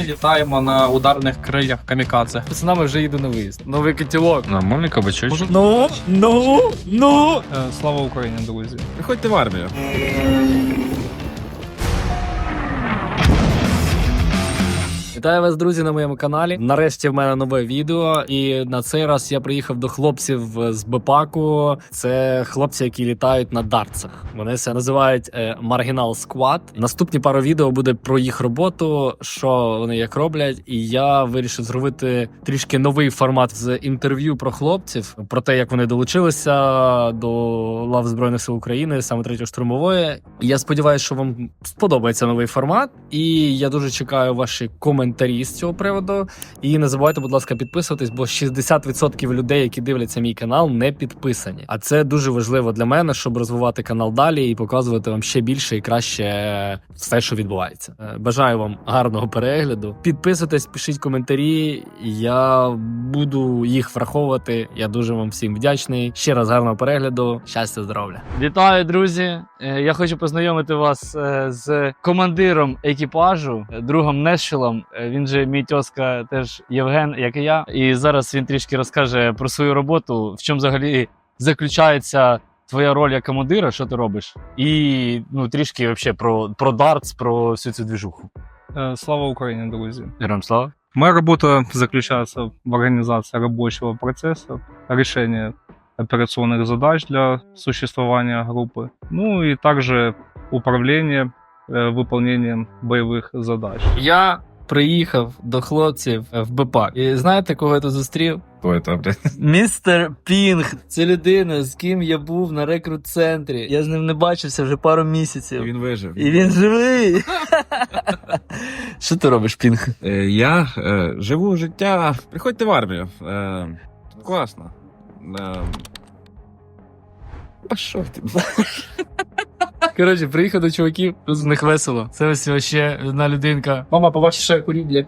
Літаємо на ударних крилях камікадзе. Пацанами вже їду на виїзд. Новий котілок. Нормальний кабачочок. Ну, ну, ну. Е, Слава Україні, друзі. Приходьте в армію. Вітаю вас, друзі, на моєму каналі. Нарешті в мене нове відео, і на цей раз я приїхав до хлопців з Бепаку. Це хлопці, які літають на дартсах. Вони це називають е, Маргінал Сквад. Наступні пару відео буде про їх роботу, що вони як роблять. І я вирішив зробити трішки новий формат з інтерв'ю про хлопців, про те, як вони долучилися до лав збройних сил України, саме третьої штурмової. Я сподіваюся, що вам сподобається новий формат. І я дуже чекаю ваші коментарі з цього приводу. І не забувайте, будь ласка, підписуватись, бо 60% людей, які дивляться мій канал, не підписані. А це дуже важливо для мене, щоб розвивати канал далі і показувати вам ще більше і краще все, що відбувається. Е, Бажаю вам гарного перегляду. Підписуйтесь, пишіть коментарі. Я буду їх враховувати. Я дуже вам всім вдячний. Ще раз гарного перегляду. Щастя, здоров'я. Вітаю, друзі! Е, Я хочу познайомити вас е, з командиром екіпажу, е, другом Нешилом. Е, Він же мій тьоска, теж Євген, як і я. І зараз він трішки розкаже про свою роботу, в чому взагалі заключається твоя роль як командира, що ти робиш, і ну трішки вообще про, про дартс, про всю цю двіжуху. Е, Слава Україні, друзі. Героям слава. Моя работа заключается в организации рабочего процесса, решении операционных задач для существования группы, ну и также управление э, выполнением боевых задач. Я приїхав до хлопців в БПАК. І знаєте, кого я тут зустрів? Хто це, блядь? Містер Пінг. Це людина, з ким я був на рекрут-центрі. Я з ним не бачився вже пару місяців. Він вижив. І він живий. Що ти робиш, Пінг? Е, Я е, живу життя. Приходьте в армію. Е, класно. Е, ти? Коротше, приїхав до чуваків, тут з них весело. Це ось ще одна людинка. Мама, побачиш, що я курю, блядь.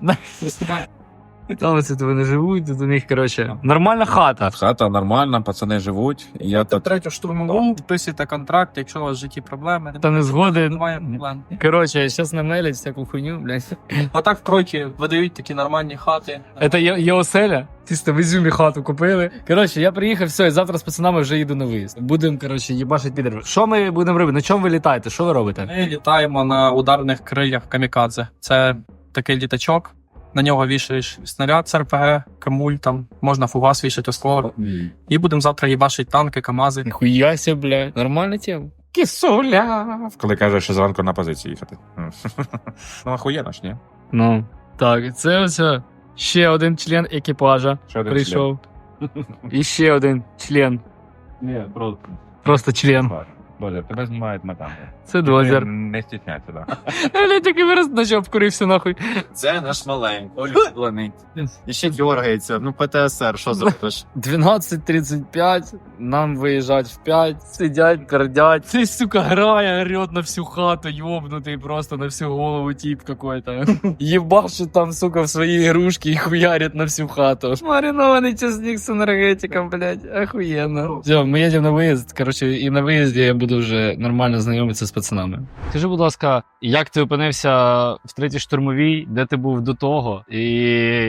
Там оце вони живуть, тут у них, коротше, нормальна хата. Хата нормальна, пацани живуть. Я тут Третю штурмову, підписуйте контракт, якщо у вас в житті проблеми. Та не згоди. Немає проблем. Коротше, зараз не мелять всяку хуйню, блядь. Отак в тройки видають такі нормальні хати. Это є, є оселя. Чисто в Ізюмі хату купили. Коротше, я приїхав, все, і завтра з пацанами вже їду на виїзд. Будемо, коротше, їбашить підер. Що ми будемо робити? На чому ви літаєте? Що ви робите? Ми літаємо на ударних крилях камікадзе. Це такий літачок. На нього вішаєш снаряд з РПГ, камуль, там можна фугас вішати осколок. І будемо завтра їбашити танки, камази. Ніхуяся, блядь. Нормальна тема. Кисуля. коли кажеш, що зранку на позиції їхати. Ну, охуєнно ж, ні? Ну, так, це ось е, ще один член екіпажа Ще один прийшов. І ще один член. Ні, просто. Просто член. Боже, тебе знімають на камеру. Це дозер. Не стісняйся, так. Блядь, такий вираз наче обкурився нахуй. Це наш маленький, улюблений. І ще дергається. Ну, ПТСР, що зробиш? 12.35, нам виїжджать в 5, сидять, пердять. Цей, сука, грає, орет на всю хату, йобнутий просто на всю голову тип какой-то. Єбашить там, сука, в свої ігрушки і хуярить на всю хату. Маринований чесник з енергетиком, блядь, охуєнно. Все, ми їдемо на виїзд, коротше, і на виїзді я буду вже нормально знайомитися з пацанами. Скажи, будь ласка, як ти опинився в третій штурмовій, де ти був до того, і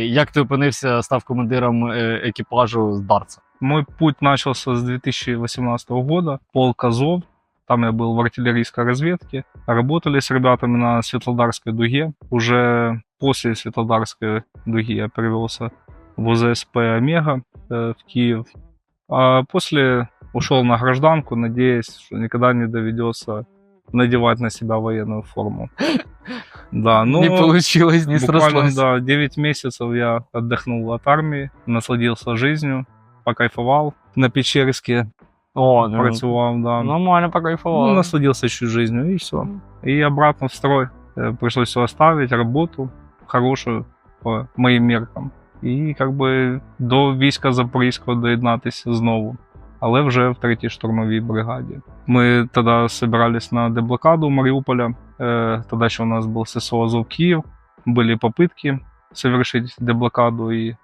як ти опинився, став командиром е, екіпажу з Дарца? Мой путь начался с 2018 года. Полк Азов. Там я был в артиллерийской разведке. Работали с ребятами на Светлодарской дуге. Уже после Светлодарской дуги я перевелся в УЗСП «Омега» э, в Киев. А после ушел на гражданку, надеясь, что никогда не доведется надевать на себя военную форму. Да, но не получилось, не буквально, срослось. да, 9 месяцев я отдохнул от армии, насладился жизнью, покайфовал. На Печерске О, ну, працював, да. нормально Ну, покайфував. насладился чуть жизнью, и все. И обратно в строй. Э, Пришлось все оставить, работу хорошую по моим меркам. І как би до війська Запорізького доєднатися знову. Але вже в третій штурмовій бригаді. Ми тоді збирались на деблокаду Маріуполя. Е, Тоді ще у нас був ССО Азов Київ. Були попытки совершить деблокаду і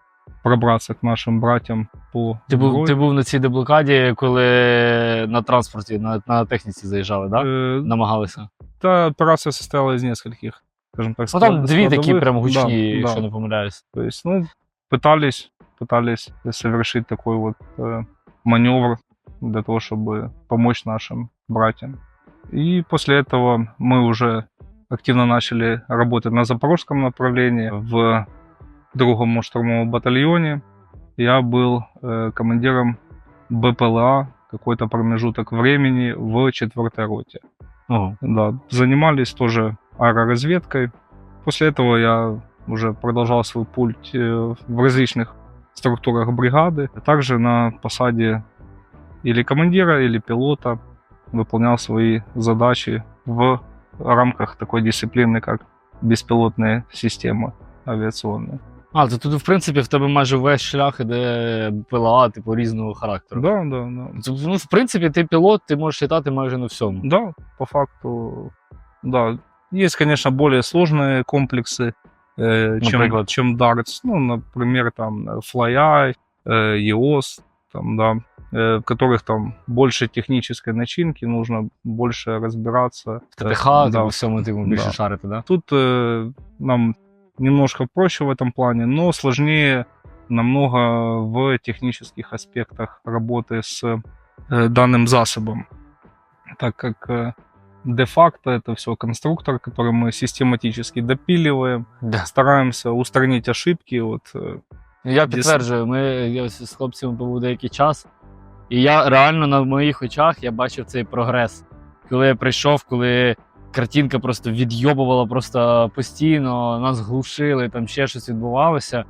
пробратися к нашим братям по Ти був, зброї. ти був на цій деблокаді, коли на транспорті, на, на техніці заїжджали, так? Да? Е, Намагалися. Та операція состояла из нескольких скажем так, Ну там склад- дві такі складовых. прям гучні, Да, якщо да. не помиляюсь. То есть, ну, пытались, пытались совершить такой вот э, маневр для того, чтобы помочь нашим братьям. И после этого мы уже активно начали работать на запорожском направлении в другом штурмовом батальоне. Я был э, командиром БПЛА какой-то промежуток времени в четвертой роте. Ого. Да, занимались тоже аэроразведкой. После этого я уже продолжал свой путь э, в различных структурах бригады. Также на посаде или командира, или пилота выполнял свои задачи в рамках такой дисциплины, как беспилотные системы авиационные. А, то тут, в принципі, в тебе майже весь шлях іде ПЛА, типу, різного характеру. Да, да, да. Тобто, Ну, в принципі, ти пілот, ти можеш літати майже на всьому. Да, по факту, да. Есть, конечно, более сложные комплексы, Э, чем, чем Darts. Ну, например, там э, FlyEye, э, EOS, там, да, в которых там больше технической начинки, нужно больше разбираться. В ТТХ, да. всьому типу, більше Да. шарити, да? Тут э, нам немножко проще в этом плане, но сложнее намного в технических аспектах работы с э, данным засобом, так как э, де-факто это все конструктор, который мы систематически допиливаем, Да. стараемся устранить ошибки. Вот, э, Я Десь- підтверджую, ми я ось з хлопцями побув деякий час, і я реально на моїх очах я бачив цей прогрес. Коли я прийшов, коли картинка просто відйобувала просто постійно, нас глушили, там ще щось відбувалося.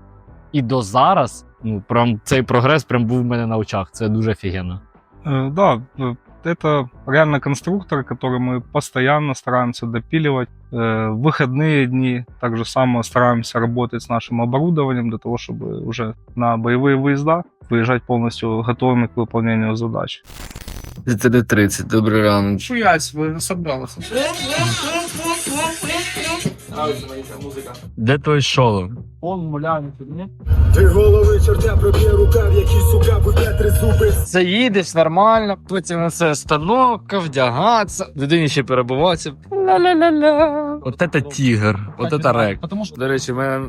І до зараз, ну, прям цей прогрес прям був в мене на очах. Це дуже офігенно. э, да, э, это реально конструктор, который мы постоянно стараемся допиливать. Э, в выходные дни также само стараемся работать с нашим оборудованием для того, чтобы уже на боевые выезда выезжать полностью готовыми к выполнению задач. 30, добрий ранок. Шуясь, вы собрался. Де той шолом? Три голови чорня проб'є рукав, які сука буде три зуби. Заїдеш нормально, потім на це остановка, вдягатися, людині ще перебуватися. Ла-ла-ла-ла. От це тігр, от це рек. До речі, в мене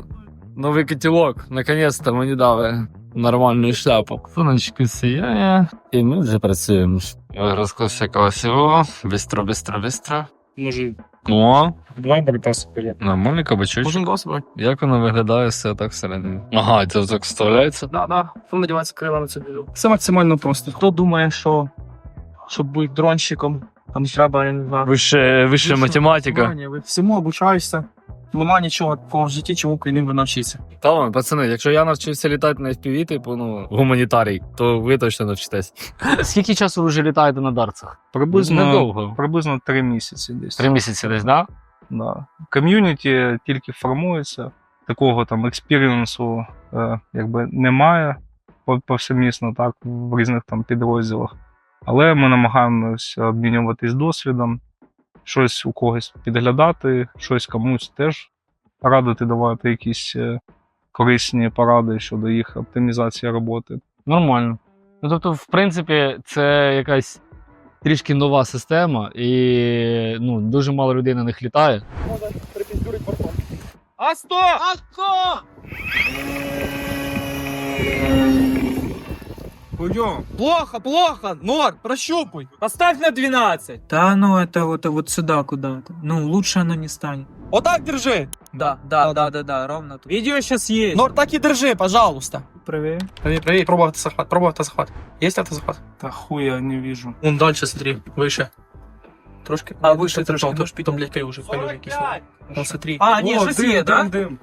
новий котілок. Наконець-то мені дали нормальну шляпу. Сонечко сіяє, і ми вже працюємо. Розклався красиво. Бистро, бистро, бистро. Може, О, два борта спереду. нормальний кабачочок. Можна Як воно виглядає все так всередині? Ага, це так вставляється. Да, да. Хто надівається крила на? Це максимально просто. Хто думає, що щоб бути дронщиком, там треба, я не знаю. Вище, вища математика. Знання, Ви всьому обучаєшся. Нема нічого такого в житті, чому крім ви навчитися. Та пацани, якщо я навчився літати на FPV, типу, ну, гуманітарій, то ви точно навчитесь. Скільки часу ви вже літаєте на дарцах? Приблизно, Недовго. приблизно три місяці десь. Три місяці десь, да? Да. Ком'юніті тільки формується, такого там експірієнсу е, якби немає пов- повсемісно так в різних там підрозділах. Але ми намагаємося обмінюватись досвідом, щось у когось підглядати, щось комусь теж радити, давати якісь е, корисні поради щодо їх оптимізації роботи. Нормально. Ну, тобто, в принципі, це якась трішки нова система, і ну, дуже мало людей на них літає. А сто! А сто! Плохо, плохо! Нор, прощупай! Поставь на 12! Да, ну это вот, вот сюда куда-то. Ну, лучше оно не станет. Вот так держи! Да, да, да, да, да, ровно тут. Видео сейчас есть! Нор, так и держи, пожалуйста! Проверь. Проверь, проверь, пробуй автозахват, пробуй автозахват. Есть автозахват? Та хуя не вижу. Вон дальше смотри, выше. Трошки. А, выше, трошки. Тож потом блядь, уже колёс якийсь. Ну, смотри. А, нет, О, щось дым, є, да? дым, дым.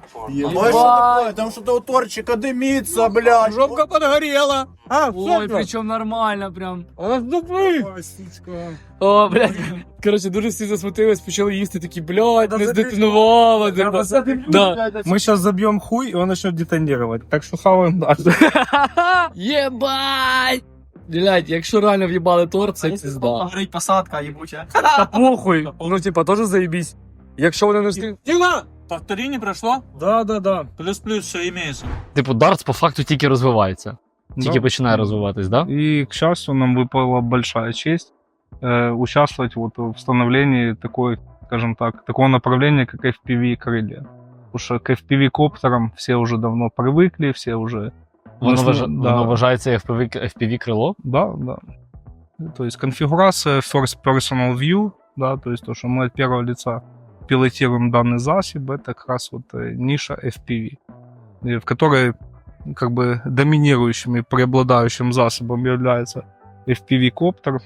Ой, що таке? Там що-то у торчика димиться, блядь. Жопка подгорела! А, Ой, причому нормально прям. Наступи! Ой, сучка. О, блядь. Коротше, дуже всі засмутились, почали їсти такі, блядь, не здетонувало. типа. Да. Мы сейчас забьем хуй, и он начнет детонировать. Так что хаваем дальше. Єбать! Блядь, якщо реально в'їбали торт, це Если пізда. горить посадка, ебучая. Та похуй. Ну, типа, теж заєбісь. Якщо вони не встиг. Тихо! Повтори не прошло? Да, да, да. Плюс-плюс, все имеется. Типу, дартс по факту тільки розвивається. Тільки Да. починає розвиватись, да? И, к счастью, нам выпала большая честь э, участвовать вот в становлении такой скажем так, такого направления, как FPV крылья. Потому что к FPV коптерам все уже давно привыкли, все уже... Воно, в вваж... основ- Воно вважається FPV, FPV крило. Да, да. То есть конфигурация First Personal View, да, то есть то, что мы от первого лица пилотируем данный засіб, это как раз вот ниша FPV, в которой как бы доминирующим и преобладающим засобом является FPV-коптер.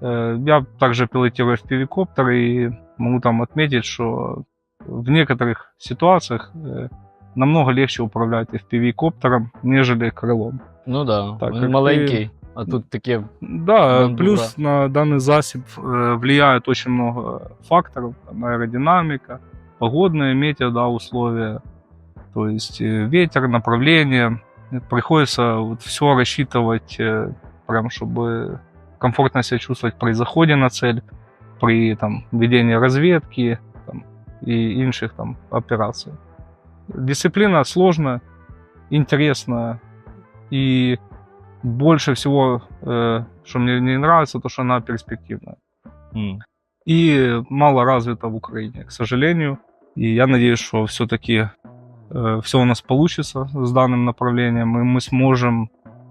Я также пилотирую FPV-коптер и могу там отметить, что в некоторых ситуациях намного легче управлять FPV-коптером, нежели крылом. Ну да, Так, він як маленький, а тут таке. Да, Бандура. плюс на данный засіб э, влияет очень много факторов, там, аэродинамика, погодные метео, да, условия, то есть э, ветер, направление. Приходится вот все рассчитывать, э, прям чтобы комфортно себя чувствовать при заходе на цель, при там, ведении разведки там, и інших там операций. Дисциплина сложная, интересная и больше всего, э, что мне не нравится, то, что она перспективная. м, И мало развита в Украине, к сожалению. И я надеюсь, что все-таки все у нас получится с данным направлением, и мы сможем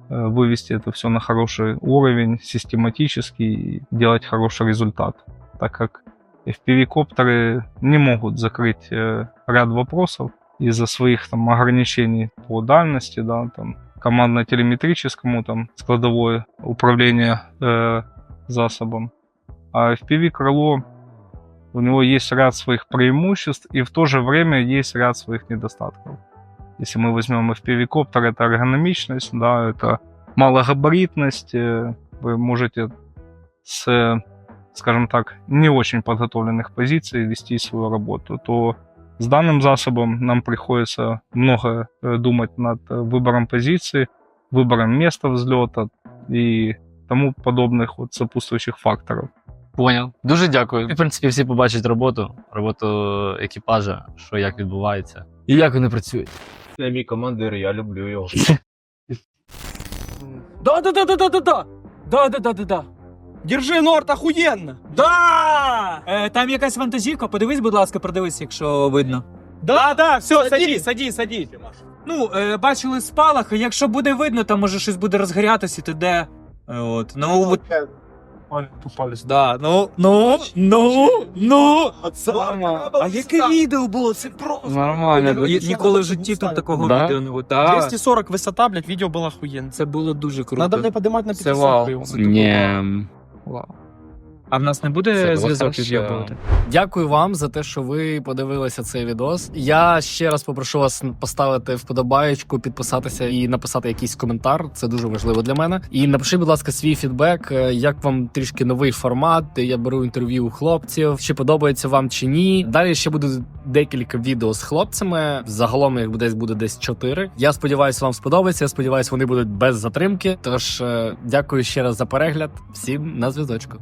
э, вывести это все на хороший уровень, систематически, и делать хороший результат. Так как FPV-коптеры не могут закрыть э, ряд вопросов из-за своих там ограничений по дальности, да, там, командно-телеметрическому там складовое управление э, засобом. А FPV-крыло, у него есть ряд своих преимуществ, и в то же время есть ряд своих недостатков. Если мы возьмем FPV-коптер, это эргономичность, да, это малогабаритность, э, вы можете с, скажем так, не очень подготовленных позиций вести свою работу, то с данным засобом нам приходится много э, думать над э, выбором позиции, выбором места взлета и тому подобных вот сопутствующих факторов. Поняв. Дуже дякую. В принципі, всі побачать роботу, роботу екіпажа, що як відбувається. І як вони працюють. Це мій командир, я люблю його. Да, да, Держи, Норт, охуєнно! Да! Е, там якась вантажівка, подивись, будь ласка, продивись, якщо видно. Да, да, все, садись, садись, садись. Ну, е, бачили спалахи, якщо буде видно, там може щось буде розгорятися, і т.д. Е, От, ну, от, Попались. Да, ну, ну, ну, ну. А яке відео було? Це просто. Нормально. Я Ніколи в житті тут такого Да? відео не було. Да. 240 висота, блядь, відео було охуєнно. Це було дуже круто. Надо не подимати на Це 50 вау. прийом. Ні. А в нас не буде зв'язок від'єбувати? Дякую вам за те, що ви подивилися цей відос. Я ще раз попрошу вас поставити вподобаєчку, підписатися і написати якийсь коментар. Це дуже важливо для мене. І напишіть, будь ласка, свій фідбек, е, як вам трішки новий формат, де я беру інтерв'ю у хлопців, чи подобається вам чи ні. Далі ще буде декілька відео з хлопцями. Загалом їх десь буде десь чотири. Я сподіваюся, вам сподобається. Я сподіваюся, вони будуть без затримки. Тож е, дякую ще раз за перегляд. Всім на зв'язочку.